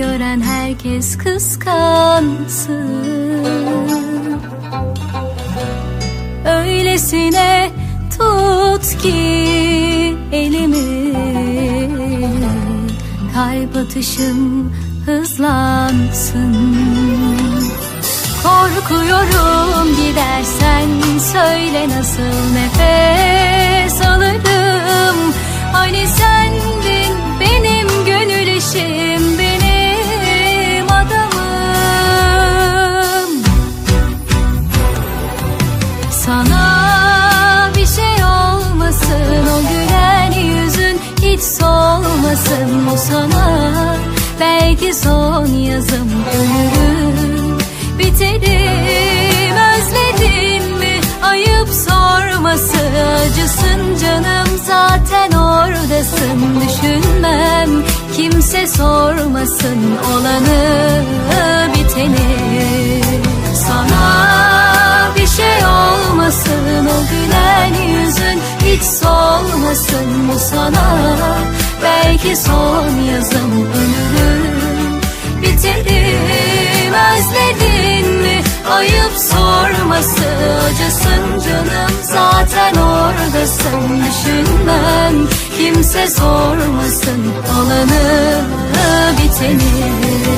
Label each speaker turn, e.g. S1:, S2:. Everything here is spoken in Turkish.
S1: gören herkes kıskansın. Öylesine tut ki elimi. Kalp atışım hızlansın. Korkuyorum gidersen söyle nasıl nefes Sana bir şey olmasın o gülen yüzün hiç solmasın. Bu sana Belki son yazım ölürüm. Biterim özledin mi? Ayıp sorması. Acısın canım zaten oradasın. Düşünmem kimse sormasın olanı solmasın bu sana. Belki son yazım ölürüm biterim özledin mi? Ayıp sorması acısın canım. Zaten oradasın düşünmem. Kimse sormasın olanı biteni